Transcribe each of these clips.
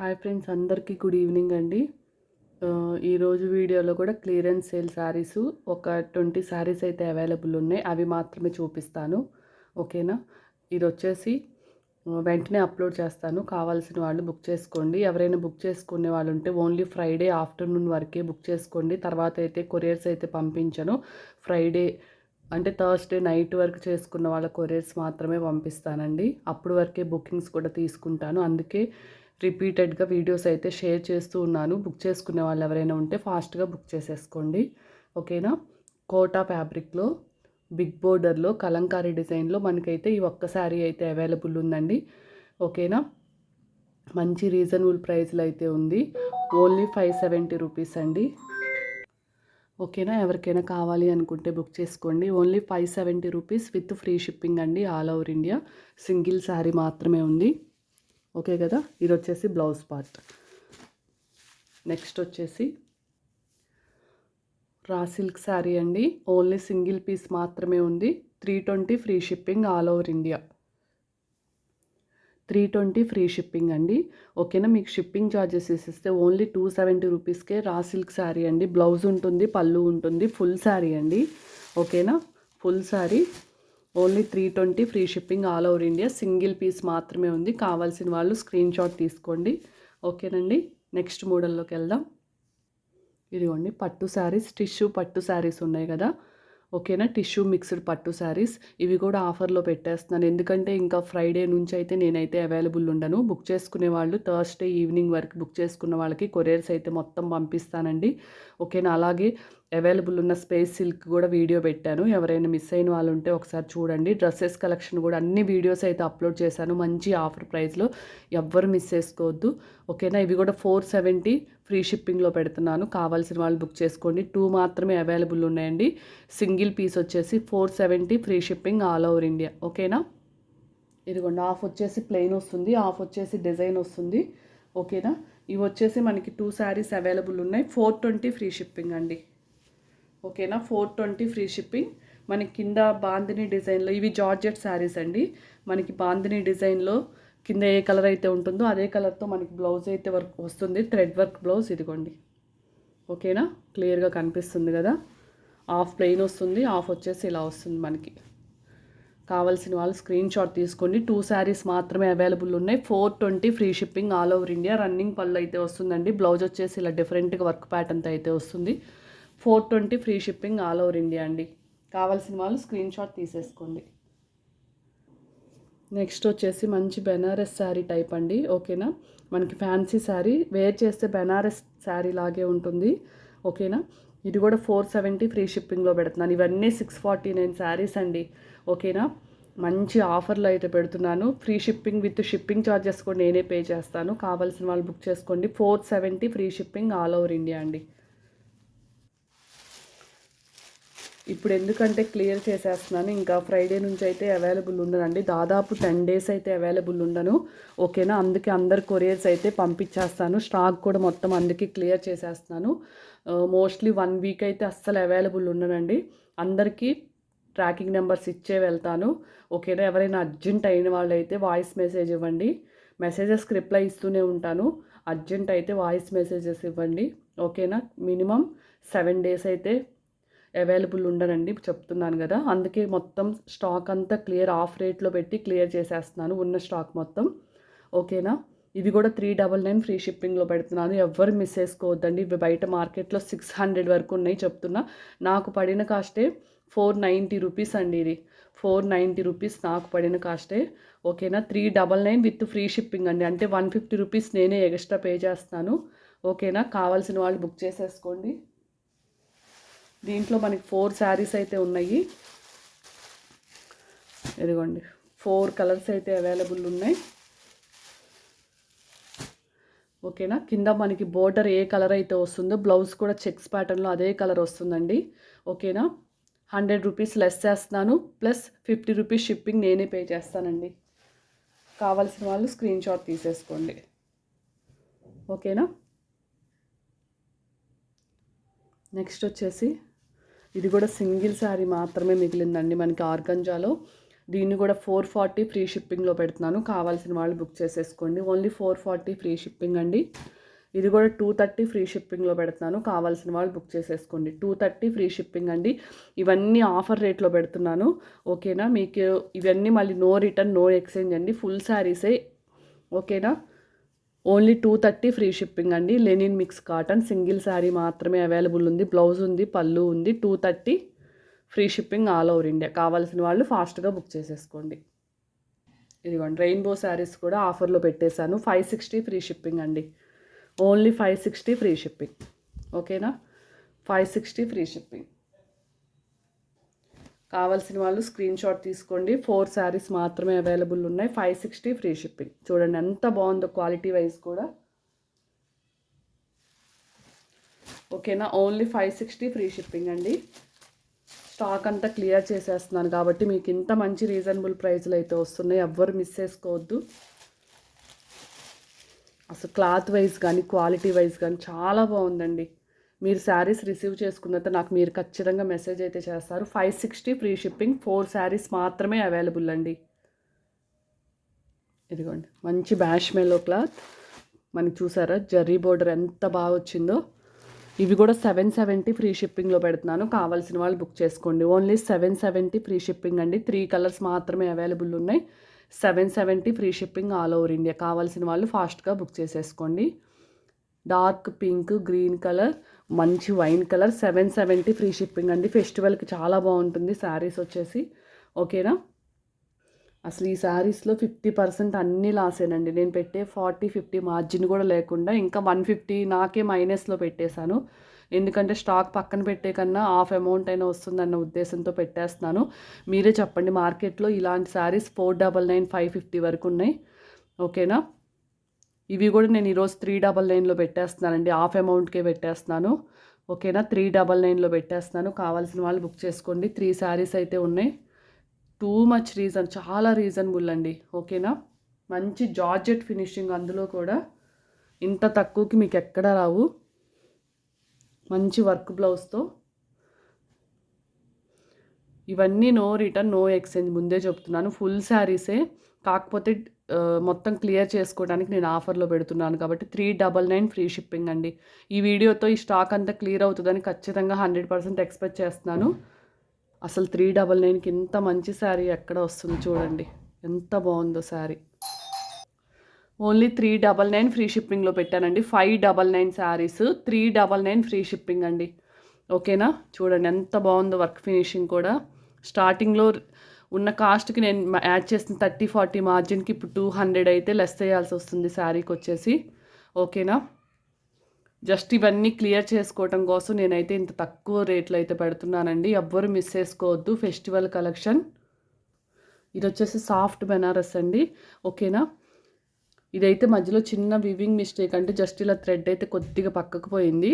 Hi friends అందరికీ good evening అండి. ఈరోజు వీడియోలో కూడా క్లియరెన్స్ సేల్ శారీస్ ఒక ట్వంటీ శారీస్ అయితే అవైలబుల్ ఉన్నాయి. అవి మాత్రమే చూపిస్తాను. ఓకేనా? ఇది వచ్చేసి వెంటనే అప్లోడ్ చేస్తాను. కావాల్సిన వాళ్ళు బుక్ చేసుకోండి. ఎవరైనా బుక్ చేసుకునే వాళ్ళు ఉంటే ఓన్లీ ఫ్రైడే ఆఫ్టర్నూన్ వరకే బుక్ చేసుకోండి. తర్వాత అయితే కొరియర్స్ అయితే పంపించను. ఫ్రైడే అంటే థర్స్డే నైట్ వరకు చేసుకున్న వాళ్ళ కొరియర్స్ మాత్రమే పంపిస్తానండి. అప్పుడు వరకే బుకింగ్స్ కూడా తీసుకుంటాను. అందుకే రిపీటెడ్గా వీడియోస్ అయితే షేర్ చేస్తూ ఉన్నాను. బుక్ చేసుకునే వాళ్ళు ఎవరైనా ఉంటే ఫాస్ట్గా బుక్ చేసేసుకోండి. ఓకేనా? కోటా ఫ్యాబ్రిక్లో బిగ్ బోర్డర్లో కలంకారీ డిజైన్లో మనకైతే ఈ ఒక్క శారీ అయితే అవైలబుల్ ఉందండి. ఓకేనా? మంచి రీజనబుల్ ప్రైస్లో అయితే ఉంది. ఓన్లీ ఫైవ్ సెవెంటీ రూపీస్ అండి. ఓకేనా? ఎవరికైనా కావాలి అనుకుంటే బుక్ చేసుకోండి. Only five seventy rupees with free shipping అండి all over India. Single sari మాత్రమే ఉంది. ఓకే కదా? ఇది వచ్చేసి బ్లౌజ్ పార్ట్. నెక్స్ట్ వచ్చేసి రా సిల్క్ శారీ అండి. ఓన్లీ సింగిల్ పీస్ మాత్రమే ఉంది. Three twenty free shipping all over India. Three twenty free shipping అండి. ఓకేనా? మీకు షిప్పింగ్ ఛార్జెస్ ఇస్తే ఓన్లీ టూ సెవెంటీ రూపీస్కే రా సిల్క్ శారీ అండి. బ్లౌజ్ ఉంటుంది పళ్ళు ఉంటుంది ఫుల్ శారీ అండి. ఓకేనా? Full sari. Only three twenty free shipping all over India. Single piece మాత్రమే ఉంది. కావాల్సిన వాళ్ళు స్క్రీన్ షాట్ తీసుకోండి. ఓకేనండి? నెక్స్ట్ మోడల్లోకి వెళ్దాం. ఇదిగోండి పట్టు శారీస్ టిష్యూ పట్టు శారీస్ ఉన్నాయి కదా. ఓకేనా? టిష్యూ మిక్స్డ్ పట్టు శారీస్. ఇవి కూడా ఆఫర్లో పెట్టేస్తున్నాను. ఎందుకంటే ఇంకా ఫ్రైడే నుంచి అయితే నేనైతే అవైలబుల్ ఉండను. బుక్ చేసుకునే వాళ్ళు థర్స్డే ఈవినింగ్ వరకు బుక్ చేసుకున్న వాళ్ళకి కొరియర్స్ అయితే మొత్తం పంపిస్తానండి. ఓకేనా? అలాగే అవైలబుల్ ఉన్న స్పేస్ సిల్క్ కూడా వీడియో పెట్టాను. ఎవరైనా మిస్ అయిన వాళ్ళు ఉంటే ఒకసారి చూడండి. డ్రెస్సెస్ కలెక్షన్ కూడా అన్ని వీడియోస్ అయితే అప్లోడ్ చేశాను. మంచి ఆఫర్ ప్రైస్లో ఎవ్వరు మిస్ చేసుకోవద్దు. ఓకేనా? ఇవి కూడా ఫోర్ సెవెంటీ ఫ్రీ షిప్పింగ్లో పెడుతున్నాను. కావాల్సిన వాళ్ళు బుక్ చేసుకోండి. టూ మాత్రమే అవైలబుల్ ఉన్నాయండి. సింగిల్ పీస్ వచ్చేసి four seventy free shipping all over India. ఓకేనా? ఇదిగోండి. ఆఫ్ వచ్చేసి ప్లెయిన్ వస్తుంది. ఆఫ్ వచ్చేసి డిజైన్ వస్తుంది. ఓకేనా? ఇవి వచ్చేసి మనకి టూ శారీస్ అవైలబుల్ ఉన్నాయి. ఫోర్ ట్వంటీ ఫ్రీ షిప్పింగ్ అండి. ఓకేనా? ఫోర్ ట్వంటీ ఫ్రీ షిప్పింగ్ మనకి కింద బాందిని డిజైన్లో ఇవి జార్జెట్ శారీస్ అండి. మనకి బాందిని డిజైన్లో కింద ఏ కలర్ అయితే ఉంటుందో అదే కలర్తో మనకి బ్లౌజ్ అయితే వర్క్ వస్తుంది. థ్రెడ్ వర్క్ బ్లౌజ్ ఇదిగోండి. ఓకేనా? క్లియర్గా కనిపిస్తుంది కదా? హాఫ్ ప్లెయిన్ వస్తుంది హాఫ్ వచ్చేసి ఇలా వస్తుంది మనకి. కావాల్సిన వాళ్ళు స్క్రీన్ షాట్ తీసుకోండి. టూ శారీస్ మాత్రమే అవైలబుల్ ఉన్నాయి. Four twenty free shipping all over India running పళ్ళు అయితే వస్తుందండి. బ్లౌజ్ వచ్చేసి ఇలా డిఫరెంట్గా వర్క్ ప్యాటర్న్తో అయితే వస్తుంది. Four twenty free shipping all over India అండి. కావాల్సిన వాళ్ళు స్క్రీన్ షాట్ తీసేసుకోండి. నెక్స్ట్ వచ్చేసి మంచి బెనారస్ శారీ టైప్ అండి ఓకేనా? మనకి ఫ్యాన్సీ శారీ వేర్ చేస్తే బెనారస్ శారీ లాగే ఉంటుంది ఓకేనా? ఇది కూడా ఫోర్ సెవెంటీ ఫ్రీ షిప్పింగ్లో పెడుతున్నాను. ఇవన్నీ సిక్స్ ఫార్టీ నైన్ శారీస్ అండి ఓకేనా? మంచి ఆఫర్లు అయితే పెడుతున్నాను. Free shipping with shipping charges కూడా నేనే పే చేస్తాను. కావాల్సిన వాళ్ళు బుక్ చేసుకోండి. Four seventy free shipping all over India అండి. ఇప్పుడు ఎందుకంటే క్లియర్ చేసేస్తున్నాను ఇంకా ఫ్రైడే నుంచి అయితే అవైలబుల్ ఉండనండి దాదాపు టెన్ డేస్ అయితే అవైలబుల్ ఉండను. ఓకేనా అందుకే అందరు కొరియర్స్ అయితే పంపించేస్తాను. స్టాక్ కూడా మొత్తం అందుకే క్లియర్ చేసేస్తున్నాను. మోస్ట్లీ వన్ వీక్ అయితే అస్సలు అవైలబుల్ ఉండనండి. అందరికీ ట్రాకింగ్ నెంబర్స్ ఇచ్చే వెళ్తాను. ఓకేనా ఎవరైనా అర్జెంట్ అయిన వాళ్ళు అయితే వాయిస్ మెసేజ్ ఇవ్వండి మెసేజెస్కి రిప్లై ఇస్తూనే ఉంటాను. అర్జెంట్ అయితే వాయిస్ మెసేజెస్ ఇవ్వండి. ఓకేనా మినిమం సెవెన్ డేస్ అయితే అవైలబుల్ ఉండనండి. చెప్తున్నాను కదా. అందుకే మొత్తం స్టాక్ అంతా క్లియర్ ఆఫ్ రేట్లో పెట్టి క్లియర్ చేసేస్తున్నాను. ఉన్న స్టాక్ మొత్తం. ఓకేనా? ఇవి కూడా త్రీ డబల్ నైన్ ఫ్రీ షిప్పింగ్లో పెడుతున్నాను. ఎవ్వరు మిస్ చేసుకోవద్దండి. ఇవి బయట మార్కెట్లో సిక్స్ హండ్రెడ్ వరకు ఉన్నాయి చెప్తున్నా. నాకు పడిన కాస్టే ఫోర్ నైంటీ రూపీస్ అండి ఇది. ఫోర్ నైంటీ రూపీస్ నాకు పడిన కాస్టే ఓకేనా? Three double nine with free shipping అండి. అంటే వన్ ఫిఫ్టీ రూపీస్ నేనే ఎక్స్ట్రా పే చేస్తాను ఓకేనా? కావాల్సిన వాళ్ళు బుక్ చేసేసుకోండి. దీంట్లో మనకి ఫోర్ శారీస్ అయితే ఉన్నాయి. ఇదిగోండి ఫోర్ కలర్స్ అయితే అవైలబుల్ ఉన్నాయి. ఓకేనా? కింద మనకి బోర్డర్ ఏ కలర్ అయితే వస్తుందో బ్లౌజ్ కూడా చెక్స్ ప్యాటర్న్లో అదే కలర్ వస్తుందండి. ఓకేనా? హండ్రెడ్ రూపీస్ లెస్ చేస్తున్నాను ప్లస్ ఫిఫ్టీ రూపీస్ షిప్పింగ్ నేనే పే చేస్తానండి. కావాల్సిన వాళ్ళు స్క్రీన్ షాట్ తీసేసుకోండి. ఓకేనా? నెక్స్ట్ వచ్చేసి ఇది కూడా సింగిల్ శారీ మాత్రమే మిగిలిందండి మనకి ఆర్గంజాలో. దీన్ని కూడా ఫోర్ ఫార్టీ ఫ్రీ షిప్పింగ్లో పెడుతున్నాను. కావాల్సిన వాళ్ళు బుక్ చేసేసుకోండి. Only four forty free shipping అండి. ఇది కూడా టూ థర్టీ ఫ్రీ షిప్పింగ్లో పెడుతున్నాను. కావాల్సిన వాళ్ళు బుక్ చేసేసుకోండి. టూ థర్టీ ఫ్రీ షిప్పింగ్ అండి. ఇవన్నీ ఆఫర్ రేట్లో పెడుతున్నాను. ఓకేనా? మీకు ఇవన్నీ మళ్ళీ నో రిటర్న్ నో ఎక్స్చేంజ్ అండి. ఫుల్ శారీసే ఓకేనా? Only two thirty free shipping అండి. Linen mix cotton single sari మాత్రమే అవైలబుల్ ఉంది. బ్లౌజ్ ఉంది పళ్ళు ఉంది. Two thirty free shipping all over India. కావాల్సిన వాళ్ళు ఫాస్ట్గా బుక్ చేసేసుకోండి. ఇదిగోండి రెయిన్బో శారీస్ కూడా ఆఫర్లో పెట్టేశాను. ఫైవ్ సిక్స్టీ ఫ్రీ షిప్పింగ్ అండి. Only five sixty free shipping. ఓకేనా? Five sixty free shipping. కావాల్సిన వాళ్ళు స్క్రీన్ షాట్ తీసుకోండి. ఫోర్ శారీస్ మాత్రమే అవైలబుల్ ఉన్నాయి. ఫైవ్ సిక్స్టీ ఫ్రీ షిప్పింగ్ చూడండి ఎంత బాగుందో క్వాలిటీ వైజ్ కూడా. ఓకేనా only five sixty free shipping అండి. స్టాక్ అంతా క్లియర్ చేసేస్తున్నాను కాబట్టి మీకు ఇంత మంచి రీజనబుల్ ప్రైస్లు అయితే వస్తున్నాయి. ఎవ్వరు మిస్ చేసుకోవద్దు. అసలు క్లాత్ వైజ్ కానీ క్వాలిటీ వైజ్ కానీ చాలా బాగుందండి. మీరు శారీస్ రిసీవ్ చేసుకున్న నాకు మీరు ఖచ్చితంగా మెసేజ్ అయితే చేస్తారు. Five sixty free shipping four saris మాత్రమే అవైలబుల్ అండి. ఇదిగోండి మంచి బ్యాష్ మెలో క్లాత్ మనకి చూసారా జర్రీ బోర్డర్ ఎంత బాగా వచ్చిందో. ఇవి కూడా సెవెన్ సెవెంటీ ఫ్రీ షిప్పింగ్లో పెడుతున్నాను. కావాల్సిన వాళ్ళు బుక్ చేసుకోండి. Only seven seventy free shipping అండి. త్రీ కలర్స్ మాత్రమే అవైలబుల్ ఉన్నాయి. Seven seventy free shipping all over India కావాల్సిన వాళ్ళు ఫాస్ట్గా బుక్ చేసేసుకోండి. డార్క్ పింక్ గ్రీన్ కలర్ మంచి wine colour seven seventy free shipping అండి. ఫెస్టివల్కి చాలా బాగుంటుంది. శారీస్ వచ్చేసి. ఓకేనా? అసలు ఈ శారీస్లో ఫిఫ్టీ పర్సెంట్ అన్నీ లాసేనండి. నేను పెట్టే ఫార్టీ ఫిఫ్టీ మార్జిన్ కూడా లేకుండా ఇంకా వన్ ఫిఫ్టీ నాకే మైనస్లో పెట్టేశాను. ఎందుకంటే స్టాక్ పక్కన పెట్టే కన్నా హాఫ్ అమౌంట్ అయినా వస్తుందన్న ఉద్దేశంతో పెట్టేస్తున్నాను. మీరే చెప్పండి. మార్కెట్లో ఇలాంటి saris four double nine five fifty వరకు ఉన్నాయి. ఓకేనా? ఇవి కూడా నేను ఈరోజు త్రీ డబల్ నైన్లో పెట్టేస్తున్నానండి. హాఫ్ అమౌంట్కే పెట్టేస్తున్నాను. ఓకేనా? త్రీ డబల్ నైన్లో పెట్టేస్తున్నాను. కావాల్సిన వాళ్ళు బుక్ చేసుకోండి. త్రీ శారీస్ అయితే ఉన్నాయి. టూ మచ్ రీజన్ చాలా రీజనబుల్ అండి. ఓకేనా? మంచి జార్జెట్ ఫినిషింగ్ అందులో కూడా. ఇంత తక్కువకి మీకు ఎక్కడ రావు. మంచి వర్క్ బ్లౌజ్తో. ఇవన్నీ నో రిటర్న్ నో ఎక్స్చేంజ్ ముందే చెప్తున్నాను. ఫుల్ శారీసే. కాకపోతే మొత్తం క్లియర్ చేసుకోవడానికి నేను ఆఫర్లో పెడుతున్నాను కాబట్టి three double nine free shipping అండి. ఈ వీడియోతో ఈ స్టాక్ అంతా క్లియర్ అవుతుందని ఖచ్చితంగా హండ్రెడ్ పర్సెంట్ ఎక్స్పెక్ట్ చేస్తున్నాను. అసలు త్రీ డబల్ నైన్కి ఇంత మంచి శారీ ఎక్కడ వస్తుంది చూడండి. ఎంత బాగుందో sari. Only three double nine free షిప్పింగ్లో పెట్టానండి. Five double nine saris three double nine free shipping అండి. ఓకేనా? చూడండి ఎంత బాగుందో వర్క్ ఫినిషింగ్ కూడా. స్టార్టింగ్లో ఉన్న కాస్ట్కి నేను యాడ్ చేసిన థర్టీ ఫార్టీ మార్జిన్కి ఇప్పుడు టూ హండ్రెడ్ అయితే లెస్ చేయాల్సి వస్తుంది శారీకి వచ్చేసి. ఓకేనా? జస్ట్ ఇవన్నీ క్లియర్ చేసుకోవటం కోసం నేనైతే ఇంత తక్కువ రేట్లు అయితే పెడుతున్నానండి. ఎవ్వరు మిస్ చేసుకోవద్దు. Festival collection. ఇది వచ్చేసి సాఫ్ట్ బెనారస్ అండి. ఓకేనా? ఇదైతే మధ్యలో చిన్న వివింగ్ మిస్టేక్ అంటే జస్ట్ ఇలా థ్రెడ్ అయితే కొద్దిగా పక్కకు పోయింది.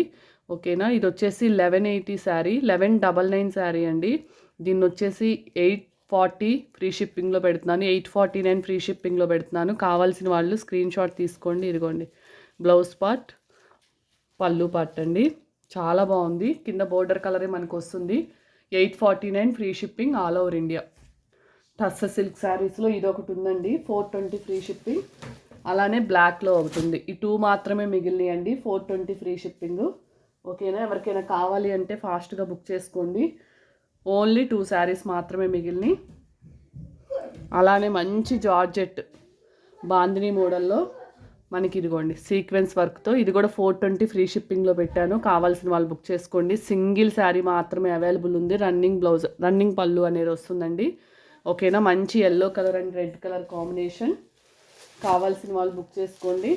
ఓకేనా? ఇది వచ్చేసి eleven eighty sari. Eleven double nine sari అండి. దీన్ని వచ్చేసి ఎయిట్ ఫార్టీ ఫ్రీ షిప్పింగ్లో పెడుతున్నాను. ఎయిట్ ఫార్టీ నైన్ ఫ్రీ షిప్పింగ్లో పెడుతున్నాను. కావాల్సిన వాళ్ళు స్క్రీన్ షాట్ తీసుకోండి ఇదిగోండి. బ్లౌజ్ పార్ట్ పళ్ళు పార్ట్ అండి. చాలా బాగుంది. కింద బోర్డర్ కలరే మనకు వస్తుంది eight forty nine free shipping all over India. Tussar silk శారీస్లో ఇది ఒకటి ఉందండి. Four twenty free shipping. అలానే బ్లాక్లో ఒకటి ఉంది. ఈ టూ మాత్రమే మిగిలినాయి అండి. Four twenty free shipping. ఓకేనా? ఎవరికైనా కావాలి అంటే ఫాస్ట్గా బుక్ చేసుకోండి. ఓన్లీ టూ శారీస్ మాత్రమే మిగిలినాయి. అలానే మంచి జార్జెట్ బాందిని మోడల్లో మనకి ఇదిగోండి సీక్వెన్స్ వర్క్తో. ఇది కూడా ఫోర్ ట్వంటీ ఫ్రీ షిప్పింగ్లో పెట్టాను. కావాల్సిన వాళ్ళు బుక్ చేసుకోండి. సింగిల్ శారీ మాత్రమే అవైలబుల్ ఉంది. రన్నింగ్ బ్లౌజ్ రన్నింగ్ పళ్ళు అనేది వస్తుందండి. ఓకేనా? మంచి yellow colour and red colour combination కావాల్సిన వాళ్ళు బుక్ చేసుకోండి.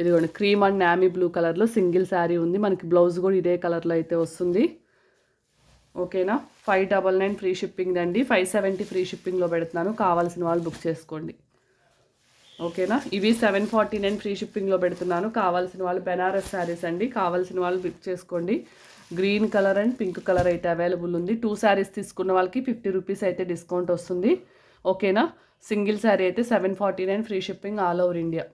ఇదిగోండి క్రీమ్ అండ్ నామీ బ్లూ కలర్లో సింగిల్ శారీ ఉంది. మనకి బ్లౌజ్ కూడా ఇదే కలర్లో అయితే వస్తుంది. ఓకేనా? Five double nine free shipping అండి. ఫైవ్ సెవెంటీ ఫ్రీ షిప్పింగ్లో పెడుతున్నాను. కావాల్సిన వాళ్ళు బుక్ చేసుకోండి. ఓకేనా? ఇవి సెవెన్ ఫార్టీ నైన్ ఫ్రీ షిప్పింగ్లో పెడుతున్నాను. కావాల్సిన వాళ్ళు బెనారస్ శారీస్ అండి. కావాల్సిన వాళ్ళు బుక్ చేసుకోండి. Green colour and pink colour అయితే అవైలబుల్ ఉంది. టూ శారీస్ తీసుకున్న వాళ్ళకి ఫిఫ్టీ రూపీస్ అయితే డిస్కౌంట్ వస్తుంది. ఓకేనా? సింగిల్ శారీ అయితే seven forty nine free shipping all over India.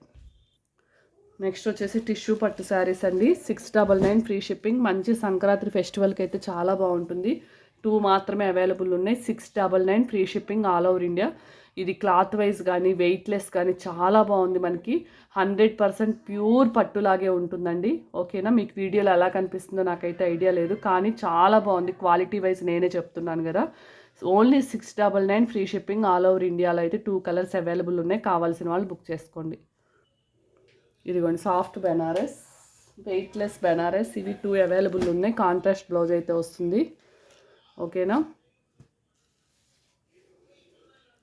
Next వచ్చేసి టిష్యూ పట్టు శారీస్ అండి. Six double nine free shipping. మంచి సంక్రాంతి ఫెస్టివల్కి అయితే చాలా బాగుంటుంది. టూ మాత్రమే అవైలబుల్ ఉన్నాయి. Six double nine free shipping all over India. ఇది క్లాత్ వైజ్ కానీ వెయిట్లెస్ కానీ చాలా బాగుంది మనకి. హండ్రెడ్ పర్సెంట్ ప్యూర్ పట్టులాగే ఉంటుందండి. ఓకేనా? మీకు వీడియోలో ఎలా కనిపిస్తుందో నాకైతే ఐడియా లేదు. కానీ చాలా బాగుంది. క్వాలిటీ వైజ్ నేనే చెప్తున్నాను కదా. Only six double nine free shipping all over ఇండియాలో అయితే టూ కలర్స్ అవైలబుల్ ఉన్నాయి. కావాల్సిన వాళ్ళు బుక్ చేసుకోండి. ఇదిగోండి సాఫ్ట్ బెనారస్ వెయిట్లెస్ బెనారస్ ఇవి టూ అవైలబుల్ ఉన్నాయి. కాంట్రాస్ట్ బ్లౌజ్ అయితే వస్తుంది. ఓకేనా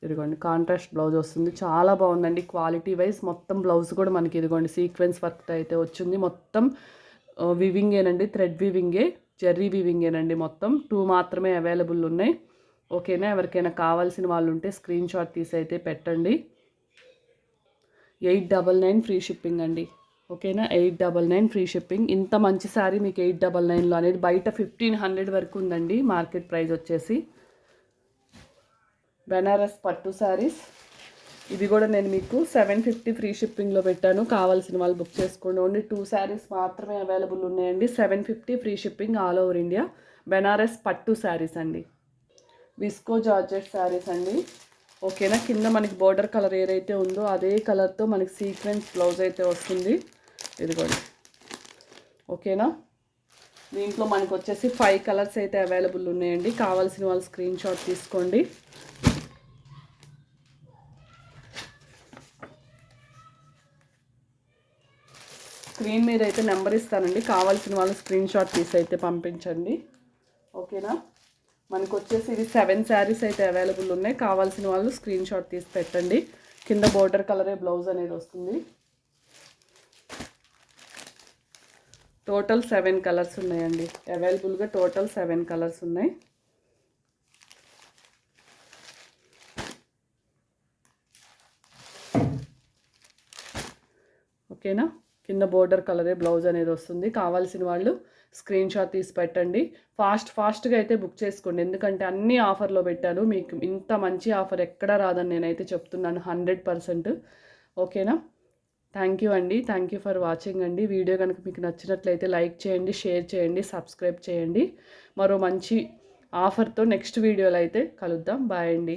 ఇదిగోండి కాంట్రాస్ట్ బ్లౌజ్ వస్తుంది. చాలా బాగుందండి క్వాలిటీ వైజ్ మొత్తం బ్లౌజ్ కూడా మనకి ఇదిగోండి సీక్వెన్స్ వర్క్ అయితే వచ్చింది. మొత్తం వివింగేనండి థ్రెడ్ వివింగే జెర్రీ వివింగేనండి మొత్తం. టూ మాత్రమే అవైలబుల్ ఉన్నాయి. ఓకేనా ఎవరికైనా కావాల్సిన వాళ్ళు ఉంటే స్క్రీన్ షాట్ తీసి అయితే పెట్టండి. Eight double nine free shipping అండి. ఓకేనా? Eight double nine free shipping. ఇంత మంచి శారీ మీకు ఎయిట్ డబల్ నైన్లో అనేది బయట ఫిఫ్టీన్ హండ్రెడ్ వరకు ఉందండి. మార్కెట్ ప్రైస్ వచ్చేసి బెనారస్ పట్టు శారీస్ ఇది కూడా నేను మీకు సెవెన్ ఫిఫ్టీ ఫ్రీ షిప్పింగ్లో పెట్టాను. కావాల్సిన వాళ్ళు బుక్ చేసుకోండి. ఓన్లీ టూ శారీస్ మాత్రమే అవైలబుల్ ఉన్నాయండి. Seven fifty free shipping all over India. Banaras పట్టు శారీస్ అండి. విస్కో జార్జెట్ శారీస్ అండి. ఓకేనా? కింద మనకి బోర్డర్ కలర్ ఏదైతే ఉందో అదే కలర్తో మనకి సీక్వెన్స్ బ్లౌజ్ అయితే వస్తుంది. ఇదిగోండి. ఓకేనా? దీంట్లో మనకు వచ్చేసి ఫైవ్ కలర్స్ అయితే అవైలబుల్ ఉన్నాయండి. కావాల్సిన వాళ్ళు స్క్రీన్ షాట్ తీసుకోండి. స్క్రీన్ మీద అయితే నెంబర్ ఇస్తానండి. కావాల్సిన వాళ్ళు స్క్రీన్ షాట్ తీసి అయితే పంపించండి. ఓకేనా? మనకు వచ్చేసి ఇది సెవెన్ శారీస్ అయితే అవైలబుల్ ఉన్నాయి. కావాల్సిన వాళ్ళు స్క్రీన్ షాట్ తీసి పెట్టండి. కింద బోర్డర్ కలరే బ్లౌజ్ అనేది వస్తుంది. టోటల్ సెవెన్ కలర్స్ ఉన్నాయండి. అవైలబుల్గా టోటల్ సెవెన్ కలర్స్ ఉన్నాయి. ఓకేనా కింద బోర్డర్ కలరే బ్లౌజ్ అనేది వస్తుంది. కావాల్సిన వాళ్ళు స్క్రీన్ షాట్ తీసి పెట్టండి. ఫాస్ట్ ఫాస్ట్గా అయితే బుక్ చేసుకోండి. ఎందుకంటే అన్ని ఆఫర్లో పెట్టాను. మీకు ఇంత మంచి ఆఫర్ ఎక్కడా రాదని నేనైతే చెప్తున్నాను హండ్రెడ్ పర్సెంట్. ఓకేనా? థ్యాంక్ యూ అండి. థ్యాంక్ యూ ఫర్ వాచింగ్ అండి. వీడియో కనుక మీకు నచ్చినట్లయితే లైక్ చేయండి షేర్ చేయండి సబ్స్క్రైబ్ చేయండి. మరో మంచి ఆఫర్తో నెక్స్ట్ వీడియోలో అయితే కలుద్దాం. బాయ్ అండి.